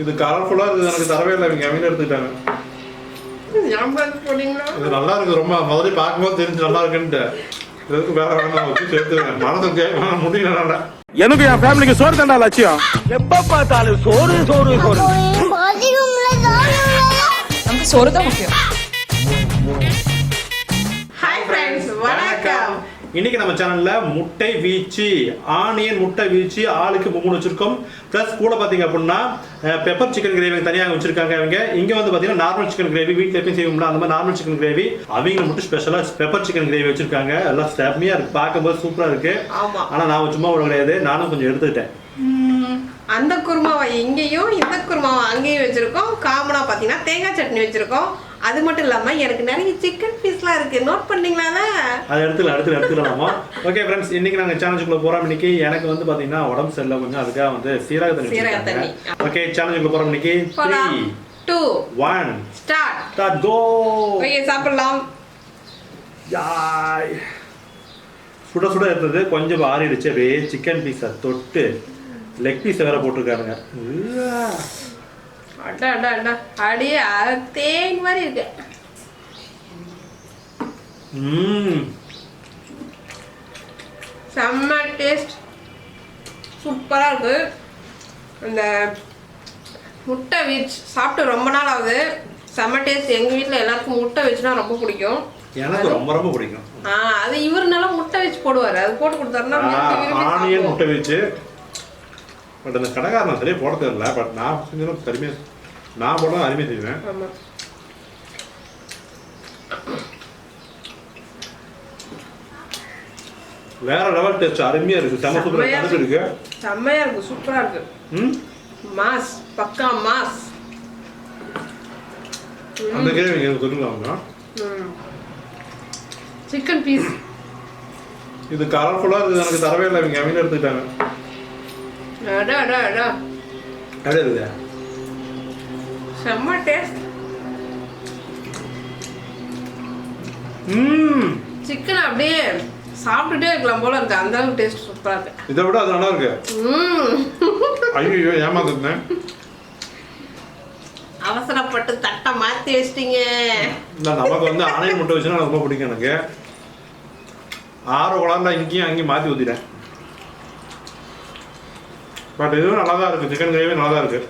இது கலர்ஃபுல்லா இருக்குது. எனக்கு தரவே இல்லை. இவங்க அவங்க எடுத்துக்கிட்டாங்க. இது நல்லா இருக்கு. ரொம்ப முதல்ல பார்க்கும்போது தெரிஞ்சு நல்லா இருக்குன்ட்டு. இதுக்கு வேற வேணாம். வச்சு சேர்த்துருவேன். மனதுக்கு முடியல எனக்கு என் ஃபேமிலிக்கு சோறு தண்டா லட்சியம். எப்ப பார்த்தாலும் சோறு சோறு சோறு. நமக்கு சோறு தான் முக்கியம். ஹாய் ஃப்ரெண்ட்ஸ் வணக்கம். இன்னைக்கு நம்ம சேனல்ல முட்டை வீச்சு ஆனியன் முட்டை வீச்சு ஆளுக்கு மூணு வச்சிருக்கோம். ப்ளஸ் கூட பாத்தீங்க அப்படின்னா பெப்பர் சிக்கன் கிரேவி தனியாக வச்சிருக்காங்க அவங்க. இங்க வந்து பாத்தீங்கன்னா நார்மல் சிக்கன் கிரேவி வீட்டில் எப்பயும் செய்வோம்ல அந்த மாதிரி நார்மல் சிக்கன் கிரேவி அவங்க மட்டும் ஸ்பெஷலா பெப்பர் சிக்கன் கிரேவி வச்சிருக்காங்க. எல்லாம் செம்மையா இருக்கு. பார்க்கும்போது சூப்பரா இருக்கு. ஆமா. ஆனா நான் சும்மா ஒரு கிடையாது. நானும் கொஞ்சம் எடுத்துக்கிட்டேன். அந்த குருமாவை இங்கேயும் இந்த குருமாவை அங்கேயும் வச்சிருக்கோம். காமனா பாத்தீங்கன்னா தேங்காய் சட்னி வச்சிருக்கோம். அது மட்டும் இல்லாம எனக்கு நிறைய சிக்கன் பீஸ்லாம் இருக்கு. நோட் பண்ணீங்களா அதை? எடுத்துல எடுத்துல எடுத்துக்கலாமா ஓகே ஃப்ரெண்ட்ஸ் இன்னைக்கு நாங்க சேனலுக்குள்ள போறோம். இன்னைக்கு எனக்கு வந்து பாத்தீங்கன்னா உடம்பு சரியில்லை கொஞ்சம். அதுக்காக வந்து சீரக தண்ணி. ஓகே சேனலுக்குள்ள போறோம் இன்னைக்கு. Three two one start start go okay சாப்பிடலாம். யாய். சுட சுட இருந்தது கொஞ்சம் ஆறிடுச்சு. அப்படியே சிக்கன் பீஸை தொட்டு லெக் பீஸை வேற போட்டிருக்கானுங்க. அடா அடா அடா. அடியே அ- தேன் மாதிரி இருக்கு. ம்ம். செம்ம டேஸ்ட் சூப்பரா இருக்கு. இந்த முட்டை வீச் சாப்பிட்டு ரொம்ப நாள் ஆகுது. செம்ம டேஸ்ட் எங்க வீட்ல எல்லாருக்கும் முட்டை வச்சுனா ரொம்ப பிடிக்கும். எனக்கு ரொம்ப ரொம்ப பிடிக்கும். ஆ அது இவருனால முட்டை வச்சு போடுவாரு. அது போட்டு கொடுத்தாருன்னா ஆனியன். முட்டை வச்சு பட் அந்த கடைக்காரன் சரியா போட தெரியல. பட் நான் செஞ்சதும் பெருமையா நான் போட அருமையாக செய்வேன் வேற லெவல் டேஸ்ட் அருமையா இருக்கு. செம சூப்பரா கடுப்பு இருக்கு செம்மையா இருக்கு. சூப்பரா இருக்கு. ம்? மாஸ். பக்கா மாஸ். அந்த கேள்வி எனக்கு சொல்லுங்க சிக்கன் பீஸ் இது கலர்ஃபுல்லா இருக்குது. எனக்கு தரவே இல்லை. இவங்க அவங்க எடுத்துக்கிட்டாங்க. அடா அடா அடா. அப்படியே இருக்குது செம்ம டேஸ்ட் ம் சிக்கன் அப்படியே சாப்பிட்டுட்டே இருக்கலாம் போல இருக்கு. அந்த அளவுக்கு டேஸ்ட் சூப்பரா இருக்கு. இதை விட அது நல்லா இருக்கு. ம் ஐயோ ஏமாந்துருந்தேன். அவசரப்பட்டு தட்டை மாத்தி வச்சிட்டீங்க. இந்த நமக்கு வந்து ஆனியன் முட்டை வச்சுன்னா எனக்கு ரொம்ப பிடிக்கும் எனக்கு. ஆறு குழந்தை இங்கேயும் அங்கேயும் மாற்றி ஊற்றிட்டேன் பட் இதுவும் நல்லா தான் இருக்குது சிக்கன் கிரேவி நல்லா தான் இருக்கு.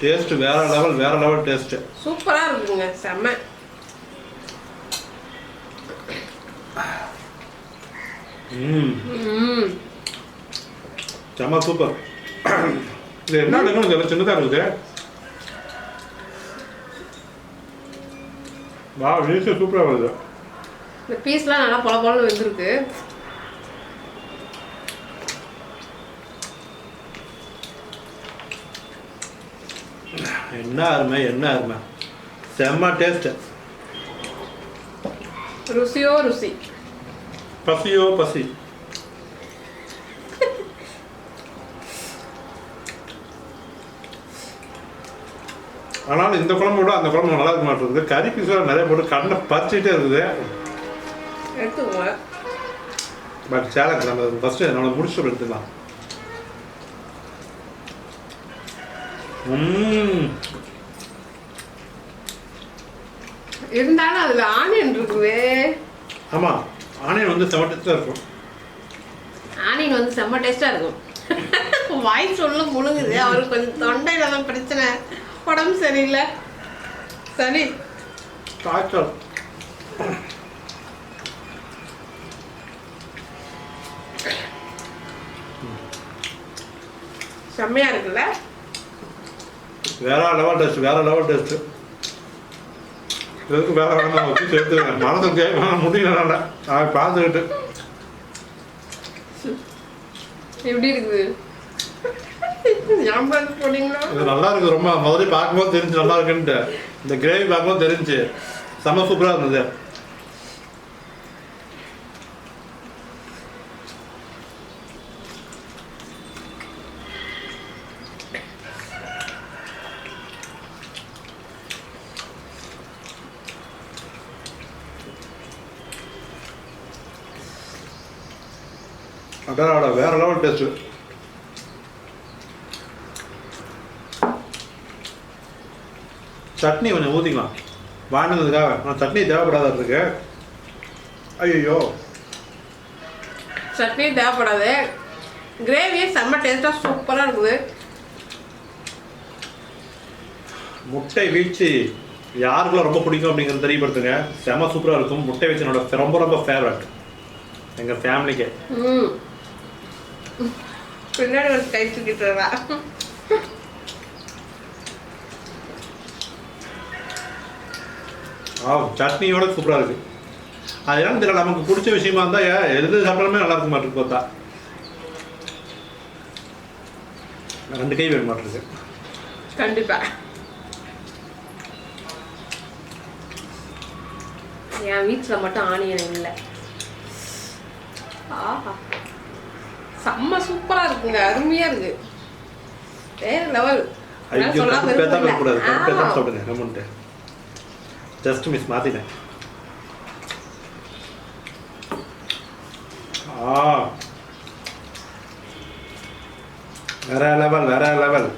டேஸ்ட் வேற லெவல் வேற லெவல் டேஸ்ட் சூப்பரா இருக்குங்க செம்ம. ம். செம்ம சூப்பர். இது என்ன தெரியல சின்னதாக இருக்குது வா வீசு சூப்பராக வருது. இந்த பீஸ்லாம் நல்லா பொல பொலன்னு வெந்திருக்கு. என்ன அருமை என்ன அருமை. செம்ம டேஸ்ட் ருசியோ ருசி. பசியோ பசி. ஆனாலும் இந்த குழம்பு விட அந்த குழம்பு நல்லா இருக்க மாட்டேங்குது கறி பீஸாக நிறைய போட்டு கண்ணை பறிச்சுட்டே இருக்குது. பட் சேலஞ்ச் நம்ம ஃபஸ்ட்டு என்னோட முடிச்சு எடுத்துக்கலாம். இருந்தாலும் அதுல ஆனியன் இருக்குது ஆமாம் ஆனியன் வந்து செவட்டு தான் இருக்கும். ஆனியன் வந்து செம்ம டேஸ்டா இருக்கும். வாய் சொல்ல முழுங்குது. அவருக்கு கொஞ்சம் தொண்டையில தான் பிரச்சனை. உடம்பு சரியில்லை. சரி. காய்ச்சல். செம்மையா இருக்குல்ல? வேற லெவல் டேஸ்ட் வேற லெவல் டேஸ்ட் இதுக்கு வேற வேணாம் வச்சு சேர்த்துருவேன் மனதுக்கு முடியல நான் பார்த்துக்கிட்டு. எப்படி இருக்குது? இது நல்லா இருக்கு. ரொம்ப முதல்ல பார்க்கும்போது தெரிஞ்சு நல்லா இருக்குன்ட்டு. இந்த கிரேவி பார்க்கும்போது தெரிஞ்சு. செம்ம சூப்பராக இருந்தது. அடடா வேற லெவல் டேஸ்ட் சட்னி கொஞ்சம் ஊற்றிக்கலாம் வாங்கினதுக்காக. ஆனால் சட்னி தேவைப்படாத இருக்கு. ஐயோ சட்னி தேவைப்படாது. கிரேவி செம்ம டேஸ்ட்டாக சூப்பராக இருக்குது. முட்டை வீச்சு யாருக்கெல்லாம் ரொம்ப பிடிக்கும் அப்படிங்கிறது தெரியப்படுத்துங்க. செம சூப்பராக இருக்கும். முட்டை வீச்சு என்னோட ரொம்ப ரொம்ப ஃபேவரட் எங்கள் ஃபேமிலிக்கு பின்னாடி ஒரு கை தூக்கிட்டு வரா ஆ சட்னியோட சூப்பராக இருக்கு. அது ஏன்னு தெரியல நமக்கு பிடிச்ச விஷயமா இருந்தால் எது சாப்பிடாலுமே நல்லா இருக்க மாட்டிருக்கு பார்த்தா. ரெண்டு கை வேணும் மாட்டிருக்கு கண்டிப்பா. என் வீட்டில் மட்டும் ஆனியன் இல்லை. ஆஹா. செம்ம சூப்பராக இருக்குங்க. அருமையாக இருக்கு. வேற லெவல். கம்முன்ட்டு ஜஸ்ட் மிஸ் மாற்றிட்டேன் ஆ. வேற லெவல் வேற லெவல்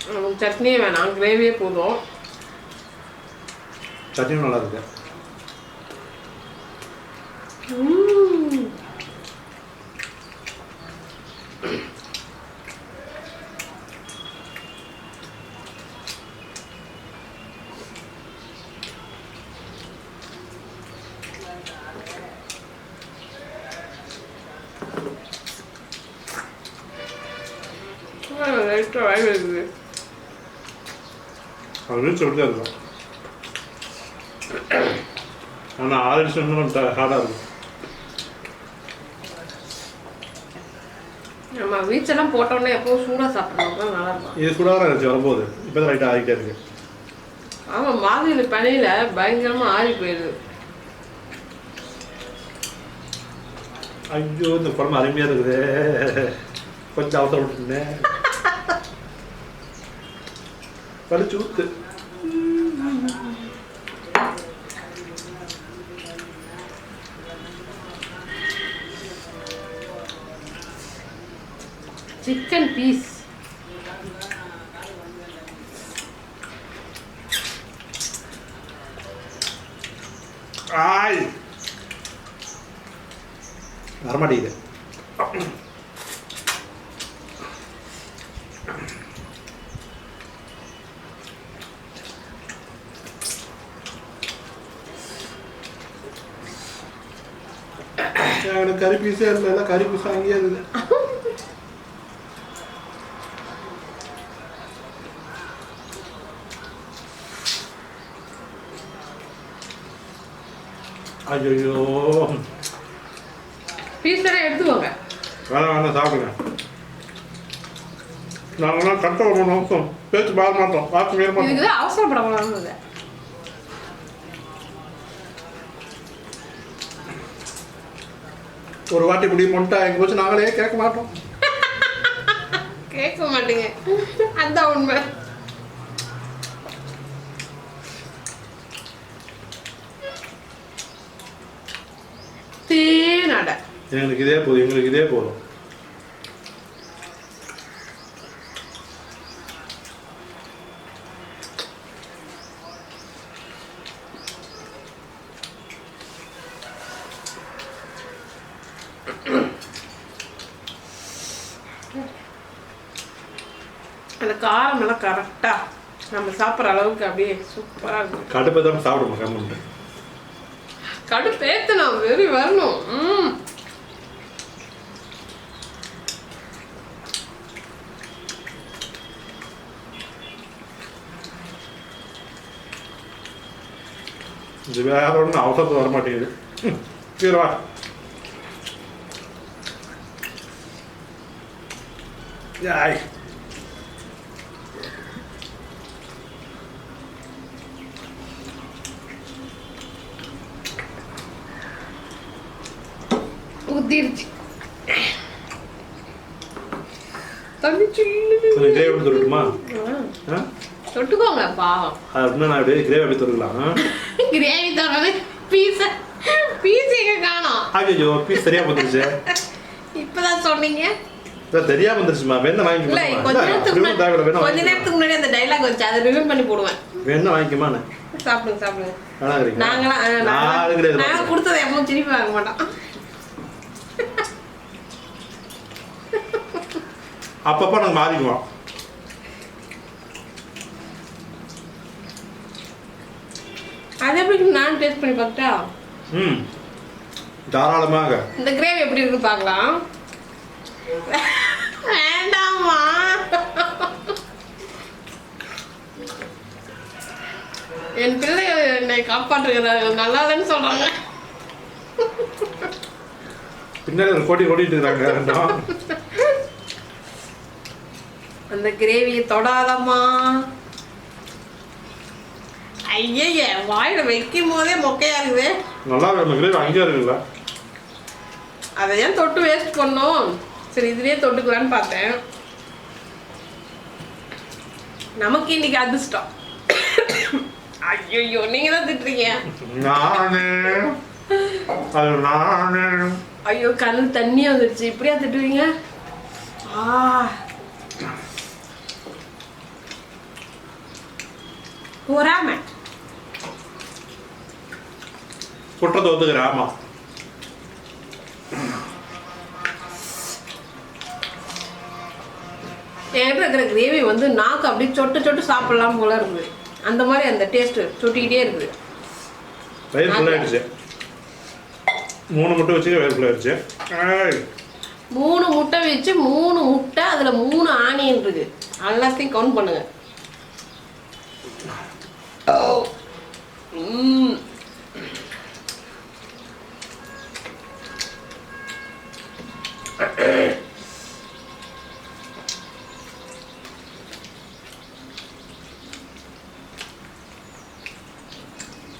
நமக்கு சட்னியே வேணாம் கிரேவியே போதும். சட்னியும் நல்லா இருக்கு. லைட்டா வாய் வருது ரீச் தான் இருக்கும் ஆனால் ஆறு நிமிஷம் ஹார்டாக இருக்கும் நம்ம வீச்செல்லாம் போட்டோன்னே எப்பவும் சூடாக சாப்பிட்றோம் தான் நல்லா இருக்கும் இது கூட தான் இருந்துச்சு வரும்போது இப்போ தான் லைட்டாக ஆகிட்டே இருக்கு ஆமாம் மாதிரி பனியில் பயங்கரமாக ஆறி போயிடுது ஐயோ இந்த குழம்பு அருமையாக இருக்குது கொஞ்சம் அவசரம் விட்டுருந்தேன் படிச்சு ஊத்து. சிக்கன் பீஸ் ஆய். வரமாட்டேங்குது எனக்கு கறி பீஸே எல்லாம் கறி பீஸ் அங்கேயே இருக்குது. ஐயோ பீஸ் எல்லாம் எடுத்துக்கோங்க வேணாம் வேணாம் சாப்பிடுங்க. நாங்களாம் கண்ட்ரோல் பண்ண அவசரம் பேச்சு பாட மாட்டோம் மீற மாட்டோம் இதுக்கு தான் அவசரப்படக்கூடாது ஒரு வாட்டி இப்படி மொட்டை எங்க வச்சு நாங்களே கேட்க மாட்டோம். கேட்க மாட்டீங்க. அதான் உண்மை. தேனடை எங்களுக்கு இதே போதும் எங்களுக்கு இதே போதும். அந்த காரம் எல்லாம் கரெக்டாக நம்ம சாப்பிட்ற அளவுக்கு அப்படியே சூப்பராக இருக்கும். கடுப்பை தான் சாப்பிடுமா கம்முன்ட்டு கடுப்பேத்தணும் வெறி வரணும். ம் இது வேற ஒன்றும் அவசரத்து வர மாட்டேங்குது வா. யாய் ஊத்திருச்சு கிரேவி ஆ, தொட்டுக்கோங்க பாவம் நான் அப்படியே கிரேவி தரவே பீஸ பீஸ் எங்க காணோம் ஐயோ பீஸ் சரியா வந்துருச்சு இப்பதான் சொன்னீங்க தெரியாம வந்துருச்சுமா? வேணா வாங்கி கொஞ்ச நேரத்துக்கு முன்னாடி அந்த டைலாக் வச்சு அதை ரிவீல் பண்ணி போடுவேன். வேணா வாங்கிக்கமாண்ணே சாப்பிடுங்க சாப்பிடுங்க. நாங்களாம் நாங்க கொடுத்ததை எப்பவும் திருப்பி வாங்க மாட்டோம். அப்பப்போ நாங்கள் மாறிக்குவோம் அது எப்படி நான் டேஸ்ட் பண்ணி பார்த்தா ம். தாராளமாக. இந்த கிரேவி எப்படி இருக்கு பார்க்கலாம் வேண்டாமா என் பிள்ளை என்னை காப்பாற்றுகிறாங்க நல்லா இல்லைன்னு சொல்றாங்க. பின்னாடி ஒரு கோட்டி ஓடிட்டு இருக்காங்க. அந்த கிரேவியை தொடாதம்மா. ஐயய்ய வாயில வைக்கும் போதே மொக்கையா இருக்குது. நல்லா நம்ம கிரேவி அங்கேயே இருக்குல்ல. அதை ஏன் தொட்டு வேஸ்ட் பண்ணோம்? சரி இதுலயே தொட்டுக்கலான்னு பார்த்தேன். நமக்கு இன்னைக்கு அதிர்ஷ்டம். ஐயோ நீங்க தான் திட்டுறீங்க. நானே. அது நானே. ஐயோ கண்ணு தண்ணி வந்துருச்சு. இப்படியா திட்டுவீங்க? ஆ. பொறாம குற்றத்தை ஒத்துக்கிறேன் ஆமா. என்கிட்ட இருக்கிற கிரேவி வந்து நாக்கு அப்படியே சொட்டு சொட்டு சாப்பிடலாம் போல இருக்குது அந்த மாதிரி அந்த டேஸ்ட் சொட்டிக்கிட்டே இருக்குது. வயிறு ஃபுல்லாகிடுச்சு மூணு முட்டை வச்சு வயிறு ஃபுல்லாகிடுச்சு ஏய். மூணு முட்டை வச்சு மூணு முட்டை அதுல மூணு ஆனியன் இருக்கு. எல்லாத்தையும் கவுண்ட் பண்ணுங்க. ம்.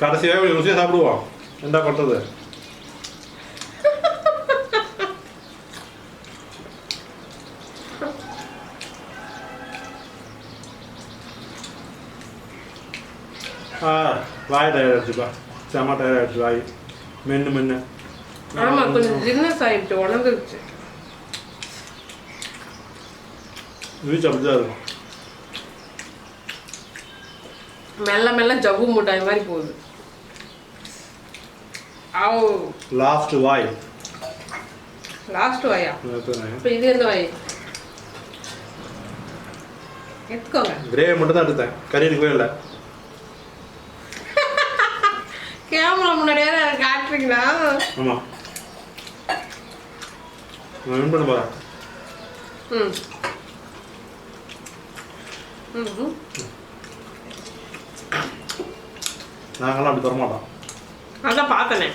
கடைசியாக ருசியாக சாப்பிடுவோம் என்ன பண்ணுறது ஆ வாய் டயர்ட் ஆயிடுச்சுப்பா செம்ம டயர்ட் ஆயிடுச்சு வாய் மென்று மென்று ஆமா கொஞ்சம் ஜின்னஸ் ஆயிடுச்சு உணர்ந்துருச்சு வீச்சு அப்படிதான் இருக்கும் மெல்ல மெல்ல ஜவ்வு முட்டாய் மாதிரி போகுது ஆவ் லாஸ்ட் வாய் லாஸ்ட் வாயா கிரேவி இப்போ இது எந்த வாய் எடுத்துக்கோங்க மட்டும் தான் எடுத்தேன் கறி எடுக்கவே இல்லை கேமரா முன்னாடி வேற எனக்கு காட்டுறீங்களா ஆமாம் நான் வின் பண்ண போகிறேன் ம் ம் நாங்களாம் அப்படி தரமாட்டோம் அதான் பார்த்தனே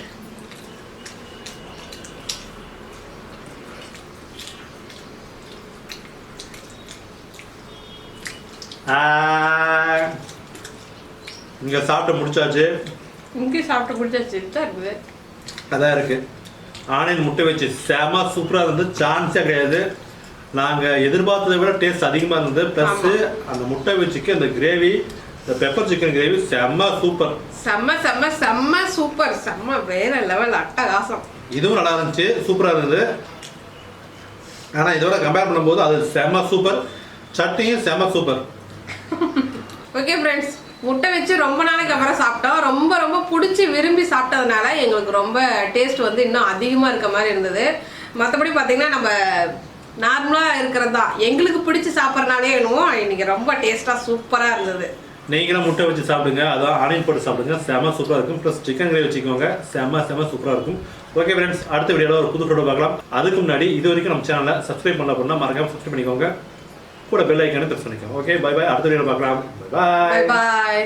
இங்கே சாப்பிட்டு முடிச்சாச்சு. இங்கே சாப்பிட்டு பிடிச்சா சித்தா இருக்குது. அதான் இருக்கு. ஆனியன் முட்டை வச்சு செம சூப்பராக இருந்தது. சான்ஸே கிடையாது. நாங்கள் எதிர்பார்த்ததை விட டேஸ்ட் அதிகமாக இருந்தது. ப்ளஸ் அந்த முட்டை வச்சுக்கு அந்த கிரேவி இந்த பெப்பர் சிக்கன் கிரேவி செம்ம சூப்பர் செம்ம செம்ம செம்ம சூப்பர் செம்ம வேற லெவல் அட்டகாசம். இதுவும் நல்லா இருந்துச்சு. சூப்பராக இருந்தது. ஆனால் இதோட கம்பேர் பண்ணும்போது அது செம்ம சூப்பர் சட்னியும் செம்ம சூப்பர் ஓகே ஃப்ரெண்ட்ஸ் முட்டை வச்சு ரொம்ப நாளைக்கு அப்புறம் சாப்பிட்டோம். ரொம்ப ரொம்ப பிடிச்சி விரும்பி சாப்பிட்டதுனால எங்களுக்கு ரொம்ப டேஸ்ட் வந்து இன்னும் அதிகமாக இருக்க மாதிரி இருந்தது. மற்றபடி பார்த்தீங்கன்னா நம்ம நார்மலாக இருக்கிறது தான். எங்களுக்கு பிடிச்சி சாப்பிட்றனாலே என்னவோ இன்னைக்கு ரொம்ப டேஸ்ட்டாக சூப்பராக இருந்தது. நீங்களும் முட்டை வச்சு சாப்பிடுங்க. அதான் ஆனியன் போட்டு சாப்பிடுங்க. செம சூப்பராக இருக்கும். ப்ளஸ் சிக்கன் கிரேவி வச்சுக்கோங்க. செம செம சூப்பராக இருக்கும். ஓகே ஃப்ரெண்ட்ஸ் அடுத்த வீடியோவில் ஒரு புது ஃபோட்டோ பார்க்கலாம். அதுக்கு முன்னாடி இது வரைக்கும் நம்ம சேனலை சப்ஸ்கிரைப் பண்ண பண்ணால் மறக்காமல் சப்ஸ்கிரைப் பண்ணிக்கோங்க. கூட பெல் ஐக்கானு ப்ரெஸ் பண்ணிக்கோங்க. ஓகே பை பை அடுத்த வீடியோ பார்க்கலாம். Bye bye bye